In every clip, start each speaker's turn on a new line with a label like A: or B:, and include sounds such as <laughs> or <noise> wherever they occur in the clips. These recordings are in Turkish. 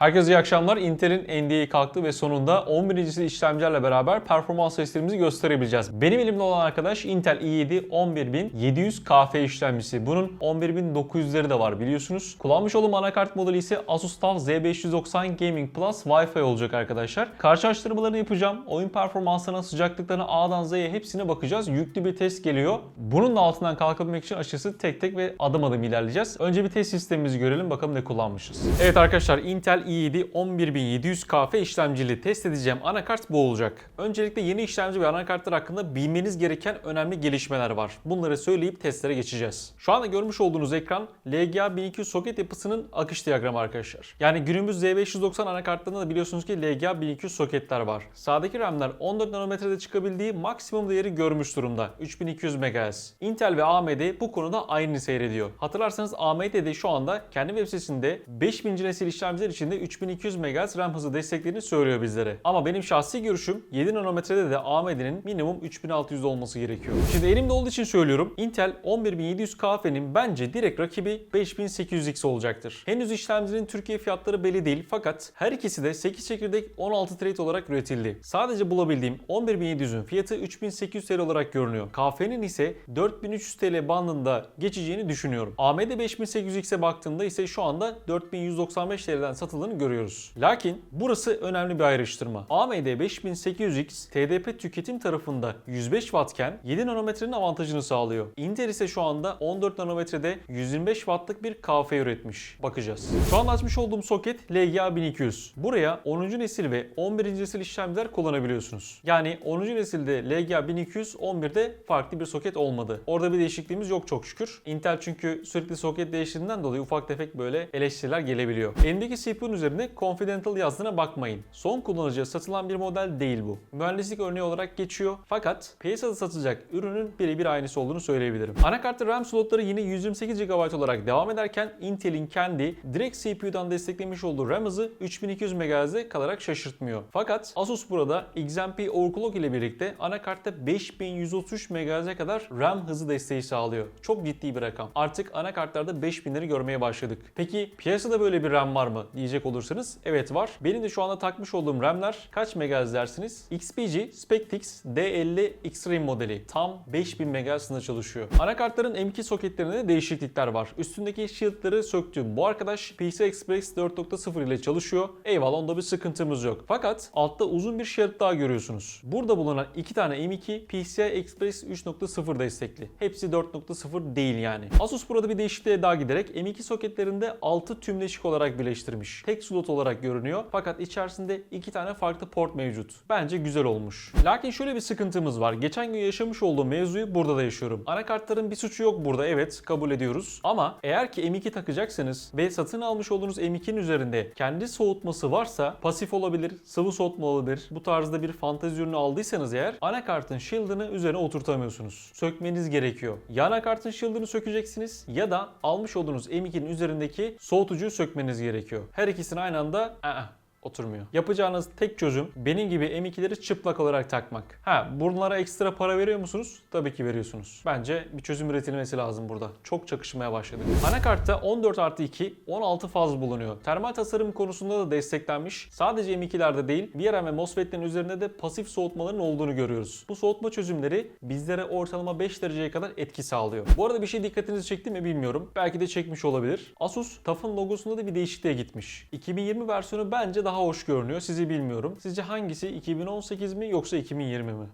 A: Herkese iyi akşamlar. Intel'in NDA'yı kalktı ve sonunda 11. nesil işlemcilerle beraber performans testlerimizi gösterebileceğiz. Benim elimde olan arkadaş Intel i7 11700 KF işlemcisi. Bunun 11900'leri de var biliyorsunuz. Kullanmış olduğum anakart modeli ise Asus TUF Z590 Gaming Plus Wi-Fi olacak arkadaşlar. Karşılaştırmalarını yapacağım. Oyun performansına, sıcaklıklarına A'dan Z'ye hepsine bakacağız. Yüklü bir test geliyor. Bunun da altından kalkabilmek için açıkçası tek tek ve adım adım ilerleyeceğiz. Önce bir test sistemimizi görelim bakalım ne kullanmışız. Evet arkadaşlar Intel i7 11700 KF işlemcili test edeceğim anakart bu olacak. Öncelikle yeni işlemci ve anakartlar hakkında bilmeniz gereken önemli gelişmeler var. Bunları söyleyip testlere geçeceğiz. Şu anda görmüş olduğunuz ekran LGA 1200 soket yapısının akış diyagramı arkadaşlar. Yani günümüz Z590 anakartlarında da biliyorsunuz ki LGA 1200 soketler var. Sağdaki RAM'ler 14 nanometrede çıkabildiği maksimum değeri görmüş durumda. 3200 MHz. Intel ve AMD bu konuda aynı seyrediyor. Hatırlarsanız AMD de şu anda kendi web sitesinde 5000. nesil işlemciler içinde 3200 MHz RAM hızı desteklediğini söylüyor bizlere. Ama benim şahsi görüşüm 7 nanometrede de AMD'nin minimum 3600 olması gerekiyor. Şimdi elimde olduğu için söylüyorum. Intel 11700 KF'nin bence direkt rakibi 5800X olacaktır. Henüz işlemcinin Türkiye fiyatları belli değil fakat her ikisi de 8 çekirdek 16 thread olarak üretildi. Sadece bulabildiğim 11700'ün fiyatı 3800 TL olarak görünüyor. KF'nin ise 4300 TL bandında geçeceğini düşünüyorum. AMD 5800X'e baktığımda ise şu anda 4195 TL'den satıldığını görüyoruz. Lakin burası önemli bir ayrıştırma. AMD 5800X TDP tüketim tarafında 105 Wattken 7 nanometrenin avantajını sağlıyor. Intel ise şu anda 14 nanometrede 125 Wattlık bir KF üretmiş. Bakacağız. Şu an açmış olduğum soket LGA 1200. Buraya 10. nesil ve 11. nesil işlemciler kullanabiliyorsunuz. Yani 10. nesilde LGA 1200, 11'de farklı bir soket olmadı. Orada bir değişikliğimiz yok çok şükür. Intel çünkü sürekli soket değiştirdiğinden dolayı ufak tefek böyle eleştiriler gelebiliyor. Elimdeki CPU'nun üzerinde Confidential yazdığına bakmayın. Son kullanıcıya satılan bir model değil bu. Mühendislik örneği olarak geçiyor. Fakat piyasada satılacak ürünün birebir aynısı olduğunu söyleyebilirim. Anakartlı RAM slotları yine 128 GB olarak devam ederken Intel'in kendi direkt CPU'dan desteklemiş olduğu RAM hızı 3200 MHz'de kalarak şaşırtmıyor. Fakat Asus burada XMP overclock ile birlikte anakartta 5133 MHz'e kadar RAM hızı desteği sağlıyor. Çok ciddi bir rakam. Artık anakartlarda 5000'leri görmeye başladık. Peki piyasada böyle bir RAM var mı diyecek olursanız evet var. Benim de şu anda takmış olduğum RAM'ler kaç MHz dersiniz? XPG Spectix D50 Extreme modeli. Tam 5000 MHz'ında çalışıyor. Anakartların M2 soketlerinde de değişiklikler var. Üstündeki shield'ları söktüm. Bu arkadaş PCI Express 4.0 ile çalışıyor. Eyvallah onda bir sıkıntımız yok. Fakat altta uzun bir shield daha görüyorsunuz. Burada bulunan iki tane M2 PCI Express 3.0 destekli. Hepsi 4.0 değil yani. Asus burada bir değişikliğe daha giderek M2 soketlerinde 6 tümleşik olarak birleştirmiş. Tek slot olarak görünüyor. Fakat içerisinde iki tane farklı port mevcut. Bence güzel olmuş. Lakin şöyle bir sıkıntımız var. Geçen gün yaşamış olduğum mevzuyu burada da yaşıyorum. Anakartların bir suçu yok burada evet kabul ediyoruz. Ama eğer ki M2 takacaksanız ve satın almış olduğunuz M2'nin üzerinde kendi soğutması varsa pasif olabilir, sıvı soğutma olabilir. Bu tarzda bir fantezi ürünü aldıysanız eğer anakartın shield'ını üzerine oturtamıyorsunuz. Sökmeniz gerekiyor. Ya anakartın shield'ını sökeceksiniz ya da almış olduğunuz M2'nin üzerindeki soğutucuyu sökmeniz gerekiyor. Her ikisini aynı anda oturmuyor. Yapacağınız tek çözüm benim gibi M2'leri çıplak olarak takmak. Ha bunlara ekstra para veriyor musunuz? Tabii ki veriyorsunuz. Bence bir çözüm üretilmesi lazım burada. Çok çakışmaya başladık. Anakartta 14 artı 2 16 faz bulunuyor. Termal tasarım konusunda da desteklenmiş. Sadece M2'lerde değil VRAM ve MOSFET'lerin üzerinde de pasif soğutmaların olduğunu görüyoruz. Bu soğutma çözümleri bizlere ortalama 5 dereceye kadar etki sağlıyor. Bu arada bir şey dikkatinizi çekti mi bilmiyorum. Belki de çekmiş olabilir. Asus TUF'ın logosunda da bir değişikliğe gitmiş. 2020 versiyonu bence daha hoş görünüyor. Sizi bilmiyorum. Sizce hangisi 2018 mi yoksa 2020 mi?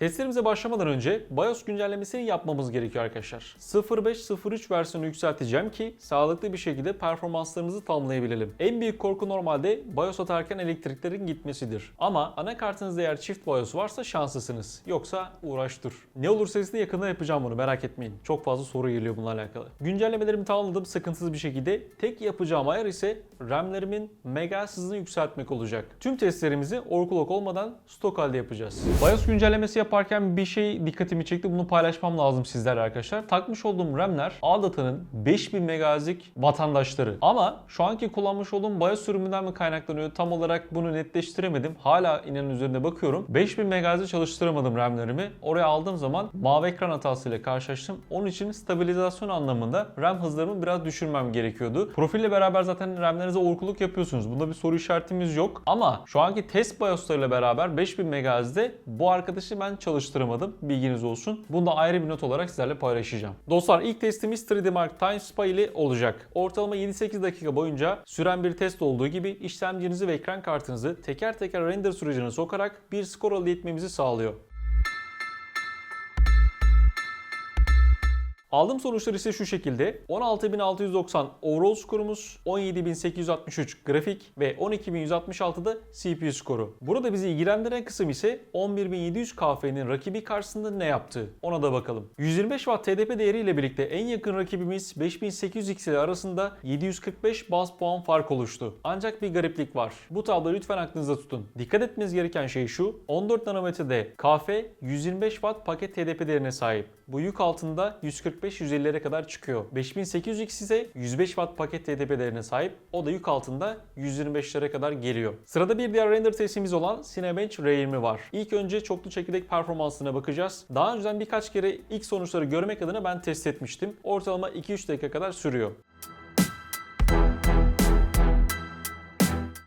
A: Testlerimize başlamadan önce BIOS güncellemesini yapmamız gerekiyor arkadaşlar. 05.03 versiyonu yükselteceğim ki sağlıklı bir şekilde performanslarımızı tamamlayabilelim. En büyük korku normalde BIOS atarken elektriklerin gitmesidir. Ama anakartınızda eğer çift BIOS varsa şanslısınız. Yoksa uğraş dur. Ne olursa size yakında yapacağım bunu merak etmeyin. Çok fazla soru geliyor bununla alakalı. Güncellemelerimi tamamladım sıkıntısız bir şekilde. Tek yapacağım ayar ise RAM'lerimin mega hızını yükseltmek olacak. Tüm testlerimizi overclock olmadan stok halde yapacağız. BIOS güncellemesi yaparken bir şey dikkatimi çekti. Bunu paylaşmam lazım sizlerle arkadaşlar. Takmış olduğum RAM'ler Adata'nın 5000 MHz'lik vatandaşları. Ama şu anki kullanmış olduğum BIOS sürümünden mi kaynaklanıyor? Tam olarak bunu netleştiremedim. Hala inanın üzerinde bakıyorum. 5000 MHz'de çalıştıramadım RAM'lerimi. Oraya aldığım zaman mavi ekran hatasıyla karşılaştım. Onun için stabilizasyon anlamında RAM hızlarımı biraz düşürmem gerekiyordu. Profille beraber zaten RAM'lerinize overclock yapıyorsunuz. Bunda bir soru işaretimiz yok. Ama şu anki test BIOS'larıyla beraber 5000 MHz'de bu arkadaşı ben çalıştıramadım. Bilginiz olsun. Bunu da ayrı bir not olarak sizlerle paylaşacağım. Dostlar ilk testimiz 3D Mark Time Spy ile olacak. Ortalama 7-8 dakika boyunca süren bir test olduğu gibi işlemcinizi ve ekran kartınızı teker teker render sürecine sokarak bir skor elde etmemizi sağlıyor. Aldığım sonuçlar ise şu şekilde. 16.690 overall skorumuz, 17.863 grafik ve 12.166'da CPU skoru. Burada bizi ilgilendiren kısım ise 11.700 KF'nin rakibi karşısında ne yaptığı. Ona da bakalım. 125 Watt TDP değeriyle birlikte en yakın rakibimiz 5800 X ile arasında 745 baz puan fark oluştu. Ancak bir gariplik var. Bu tabloyu lütfen aklınızda tutun. Dikkat etmeniz gereken şey şu. 14 nanometrede KF 125 Watt paket TDP değerine sahip. Bu yük altında 145-150'lere kadar çıkıyor. 5800X ise 105 Watt paket TDP değerine sahip. O da yük altında 125'lere kadar geliyor. Sırada bir diğer render testimiz olan Cinebench R20 var. İlk önce çoklu çekirdek performansına bakacağız. Daha önceden birkaç kere ilk sonuçları görmek adına ben test etmiştim. Ortalama 2-3 dakika kadar sürüyor.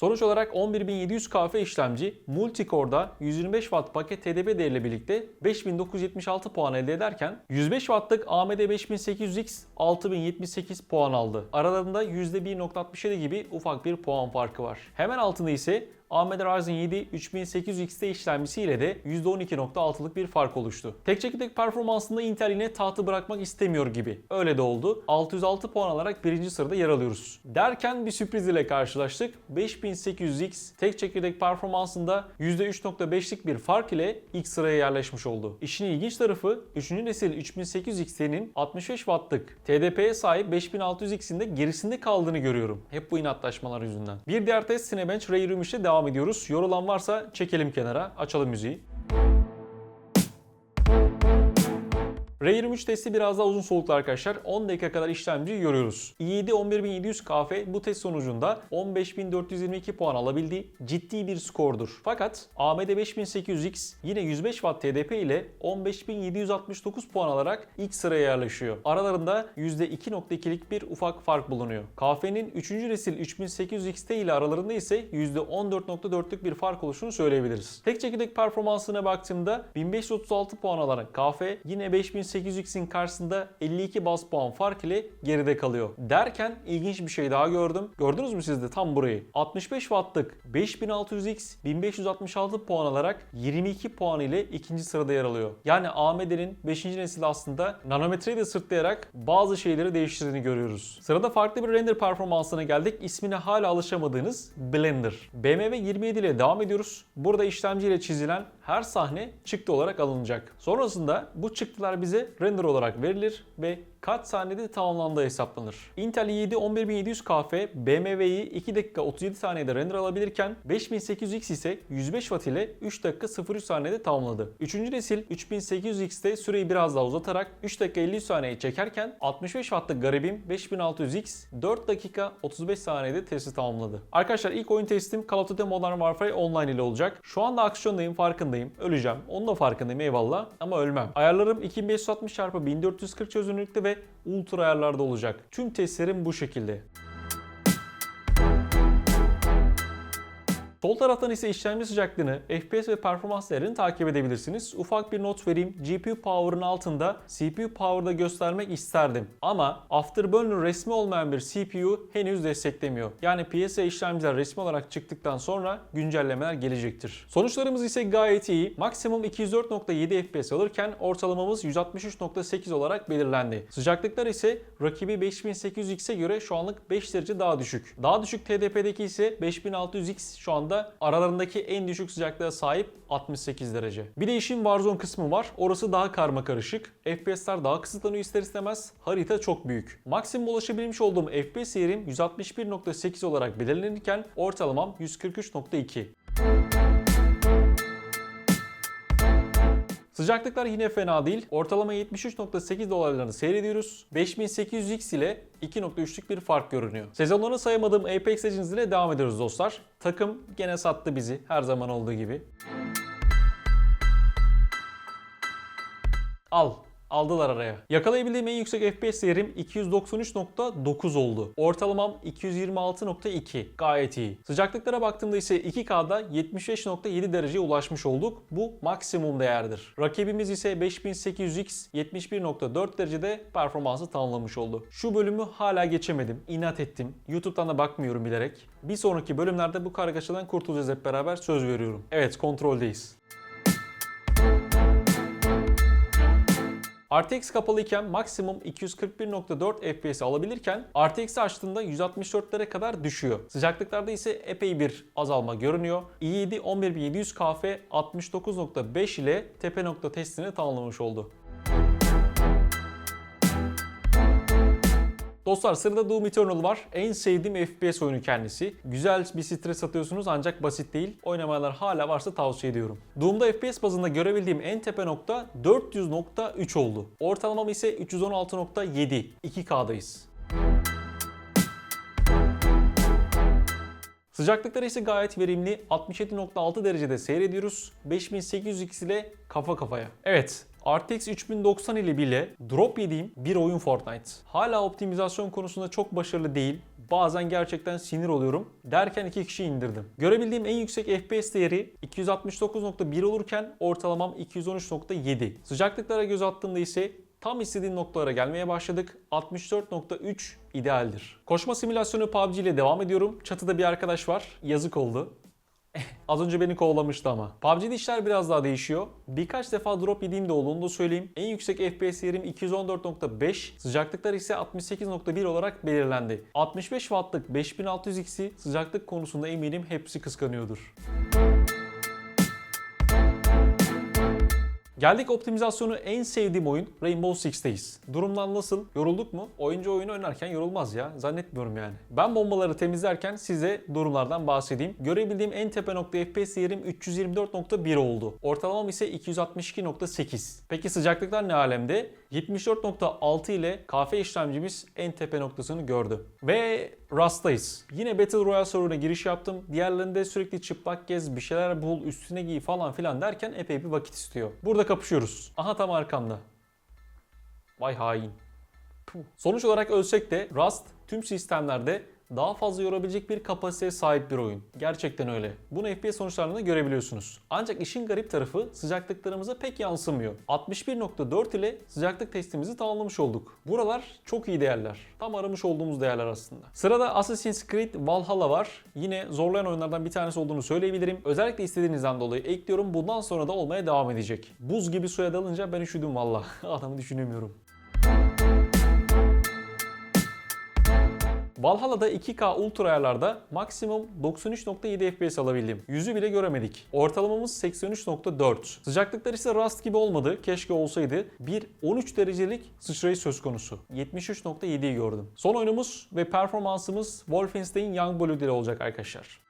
A: Sonuç olarak 11700 KF işlemci Multicore'da 125 Watt paket TDP değeriyle birlikte 5976 puan elde ederken 105 Watt'lık AMD 5800X 6078 puan aldı. Aralarında %1.67 gibi ufak bir puan farkı var. Hemen altında ise AMD Ryzen 7 3800X'te işlemcisiyle de %12.6'lık bir fark oluştu. Tek çekirdek performansında Intel yine tahtı bırakmak istemiyor gibi. Öyle de oldu. 606 puan alarak birinci sırada yer alıyoruz. Derken bir sürpriz ile karşılaştık. 5800X tek çekirdek performansında %3.5'lik bir fark ile ilk sıraya yerleşmiş oldu. İşin ilginç tarafı 3. nesil 3800XT'nin 65 Watt'lık TDP'ye sahip 5600X'in de gerisinde kaldığını görüyorum. Hep bu inatlaşmalar yüzünden. Bir diğer test Cinebench Ray devam ediyoruz. Yorulan varsa çekelim kenara, açalım müziği. R23 testi biraz daha uzun soluklu arkadaşlar. 10 dakika kadar işlemci yoruyoruz. i7 11700 KF bu test sonucunda 15422 puan alabildi. Ciddi bir skordur. Fakat AMD 5800X yine 105 Watt TDP ile 15769 puan alarak ilk sıraya yerleşiyor. Aralarında %2.2'lik bir ufak fark bulunuyor. KF'nin 3. nesil 3800XT ile aralarında ise %14.4'lük bir fark oluşunu söyleyebiliriz. Tek çekirdek performansına baktığımda 1536 puan alan KF yine 5000 800X'in karşısında 52 bas puan fark ile geride kalıyor. Derken ilginç bir şey daha gördüm. Gördünüz mü siz de tam burayı? 65 Watt'lık 5600X 1566 puan alarak 22 puan ile ikinci sırada yer alıyor. Yani AMD'nin 5. nesil aslında nanometreyi de sırtlayarak bazı şeyleri değiştirdiğini görüyoruz. Sırada farklı bir render performansına geldik. İsmine hala alışamadığınız Blender. BMW 27 ile devam ediyoruz. Burada işlemciyle çizilen her sahne çıktı olarak alınacak. Sonrasında bu çıktılar bize render olarak verilir ve kaç saniyede tamamlandığı hesaplanır. Intel i7 11700 KF BMW'yi 2 dakika 37 saniyede render alabilirken 5800X ise 105 Watt ile 3 dakika 03 saniyede tamamladı. 3. nesil 3800X'te süreyi biraz daha uzatarak 3 dakika 53 saniye çekerken 65 Watt'lık garibim 5600X 4 dakika 35 saniyede testi tamamladı. Arkadaşlar ilk oyun testim Call of Duty Modern Warfare Online ile olacak. Şu anda aksiyondayım farkındayım. Öleceğim. Onun da farkındayım eyvallah ama ölmem. Ayarlarım 2560 x 1440 çözünürlükte ve ultra ayarlarda olacak. Tüm testlerim bu şekilde. Sol taraftan ise işlemci sıcaklığını, FPS ve performans değerini takip edebilirsiniz. Ufak bir not vereyim. GPU Power'ın altında CPU Power'da göstermek isterdim. Ama Afterburner resmi olmayan bir CPU henüz desteklemiyor. Yani piyasaya işlemciler resmi olarak çıktıktan sonra güncellemeler gelecektir. Sonuçlarımız ise gayet iyi. Maksimum 204.7 FPS alırken ortalamamız 163.8 olarak belirlendi. Sıcaklıklar ise rakibi 5800X'e göre şu anlık 5 derece daha düşük. Daha düşük TDP'deki ise 5600X şu anda aralarındaki en düşük sıcaklığa sahip 68 derece. Bir de işin Warzone kısmı var. Orası daha karma karışık. FPS'ler daha kısıtlanıyor ister istemez. Harita çok büyük. Maksimum ulaşabilmiş olduğum FPS yerim 161.8 olarak belirlenirken ortalamam 143.2. Sıcaklıklar yine fena değil. Ortalama 73.8 dolarlarını seyrediyoruz. 5800X ile 2.3'lük bir fark görünüyor. Sezonlarını sayamadığım Apex Legends ile devam ediyoruz dostlar. Takım gene sattı bizi her zaman olduğu gibi. Al. Aldılar araya. Yakalayabildiğim en yüksek FPS değerim 293.9 oldu. Ortalamam 226.2. Gayet iyi. Sıcaklıklara baktığımda ise 2K'da 75.7 dereceye ulaşmış olduk. Bu maksimum değerdir. Rakibimiz ise 5800X 71.4 derecede performansı tamamlamış oldu. Şu bölümü hala geçemedim. İnat ettim. YouTube'dan da bakmıyorum bilerek. Bir sonraki bölümlerde bu kargaşadan kurtulacağız hep beraber söz veriyorum. Evet kontroldeyiz. RTX kapalıyken maksimum 241.4 FPS alabilirken RTX'i açtığında 164'lere kadar düşüyor. Sıcaklıklarda ise epey bir azalma görünüyor. i7 11700KF 69.5 ile tepe nokta testini tamamlamış oldu. Dostlar sırada Doom Eternal var. En sevdiğim FPS oyunu kendisi. Güzel bir stres atıyorsunuz ancak basit değil. Oynamayanlar hala varsa tavsiye ediyorum. Doom'da FPS bazında görebildiğim en tepe nokta 400.3 oldu. Ortalamam ise 316.7. 2K'dayız. Sıcaklıkları ise gayet verimli. 67.6 derecede seyrediyoruz. 5800X ile kafa kafaya. Evet, RTX 3090 ile bile drop yediğim bir oyun Fortnite. Hala optimizasyon konusunda çok başarılı değil. Bazen gerçekten sinir oluyorum. Derken iki kişi indirdim. Görebildiğim en yüksek FPS değeri 269.1 olurken ortalamam 213.7. Sıcaklıklara göz attığımda ise Tam istediğim noktalara gelmeye başladık. 64.3 idealdir. Koşma simülasyonu PUBG ile devam ediyorum. Çatıda bir arkadaş var. Yazık oldu. <laughs> Az önce beni kovalamıştı ama. PUBG'de işler biraz daha değişiyor. Birkaç defa drop yediğim de olduğunu da söyleyeyim. En yüksek FPS yerim 214.5, sıcaklıklar ise 68.1 olarak belirlendi. 65 wattlık 5600X'i sıcaklık konusunda eminim hepsi kıskanıyordur. Geldik optimizasyonu en sevdiğim oyun Rainbow Six'teyiz. Durumdan nasıl? Yorulduk mu? Oyuncu oyunu oynarken yorulmaz ya. Zannetmiyorum yani. Ben bombaları temizlerken size durumlardan bahsedeyim. Görebildiğim en tepe nokta FPS yerim 324.1 oldu. Ortalamam ise 262.8. Peki sıcaklıklar ne alemde? 74.6 ile kafe işlemcimiz en tepe noktasını gördü. Ve Rust'tayız. Yine Battle Royale serverına giriş yaptım. Diğerlerinde sürekli çıplak gez, bir şeyler bul, üstüne giy falan filan derken epey bir vakit istiyor. Burada kapışıyoruz. Aha tam arkamda. Vay hain. Puh. Sonuç olarak ölsek de Rust tüm sistemlerde daha fazla yorabilecek bir kapasiteye sahip bir oyun. Gerçekten öyle. Bunu FPS sonuçlarında görebiliyorsunuz. Ancak işin garip tarafı sıcaklıklarımıza pek yansımıyor. 61.4 ile sıcaklık testimizi tamamlamış olduk. Buralar çok iyi değerler. Tam aramış olduğumuz değerler aslında. Sırada Assassin's Creed Valhalla var. Yine zorlayan oyunlardan bir tanesi olduğunu söyleyebilirim. Özellikle istediğinizden dolayı ekliyorum. Bundan sonra da olmaya devam edecek. Buz gibi suya dalınca ben üşüdüm valla. <laughs> Adamı düşünemiyorum. Valhalla'da 2K ultra ayarlarda maksimum 93.7 FPS alabildim. Yüzü bile göremedik. Ortalamamız 83.4. Sıcaklıklar ise Rust gibi olmadı. Keşke olsaydı. Bir 13 derecelik sıçrayış söz konusu. 73.7'yi gördüm. Son oyunumuz ve performansımız Wolfenstein Youngblood ile olacak arkadaşlar.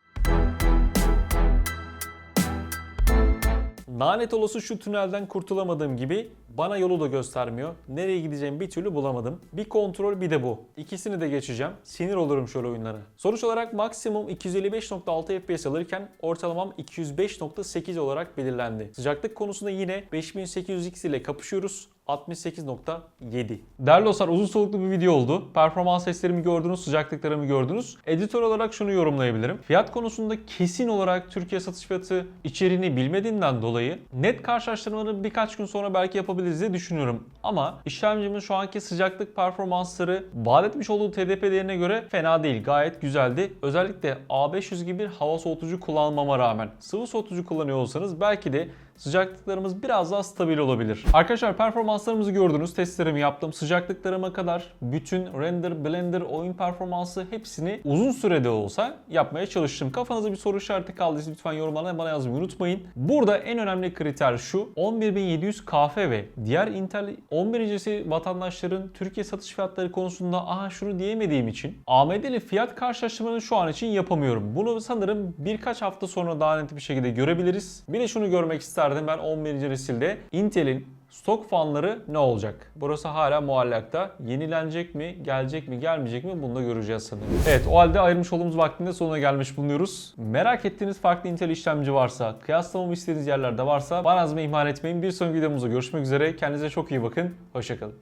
A: Lanet olası şu tünelden kurtulamadığım gibi bana yolu da göstermiyor. Nereye gideceğimi bir türlü bulamadım. Bir kontrol bir de bu. İkisini de geçeceğim. Sinir olurum şöyle oyunlara. Sonuç olarak maksimum 255.6 FPS alırken ortalamam 205.8 olarak belirlendi. Sıcaklık konusunda yine 5800X ile kapışıyoruz. 68.7. Değerli dostlar uzun soluklu bir video oldu. Performans testlerimi gördünüz, sıcaklıklarımı gördünüz. Editör olarak şunu yorumlayabilirim. Fiyat konusunda kesin olarak Türkiye satış fiyatı içeriğini bilmediğimden dolayı net karşılaştırmaları birkaç gün sonra belki yapabiliriz diye düşünüyorum. Ama işlemcimin şu anki sıcaklık performansları vaat etmiş olduğu TDP değerine göre fena değil. Gayet güzeldi. Özellikle A500 gibi bir hava soğutucu kullanmama rağmen sıvı soğutucu kullanıyor olsanız belki de sıcaklıklarımız biraz daha stabil olabilir. Arkadaşlar performanslarımızı gördünüz. Testlerimi yaptım. Sıcaklıklarıma kadar bütün render, blender, oyun performansı hepsini uzun sürede olsa yapmaya çalıştım. Kafanızda bir soru işareti kaldıysa lütfen yorumlardan bana yazmayı unutmayın. Burada en önemli kriter şu. 11700 KF ve diğer Intel 11 incisi vatandaşların Türkiye satış fiyatları konusunda aha şunu diyemediğim için AMD'li fiyat karşılaştırmalarını şu an için yapamıyorum. Bunu sanırım birkaç hafta sonra daha net bir şekilde görebiliriz. Bir de şunu görmek isterdim ben 11. nesilde Intel'in Stok fanları ne olacak? Burası hala muallakta. Yenilenecek mi, gelecek mi, gelmeyecek mi bunu da göreceğiz sanırım. Evet o halde ayırmış olduğumuz vaktinde sonuna gelmiş bulunuyoruz. Merak ettiğiniz farklı Intel işlemci varsa, kıyaslamamı istediğiniz yerlerde varsa bana yazmayı ihmal etmeyin. Bir sonraki videomuzda görüşmek üzere. Kendinize çok iyi bakın. Hoşçakalın.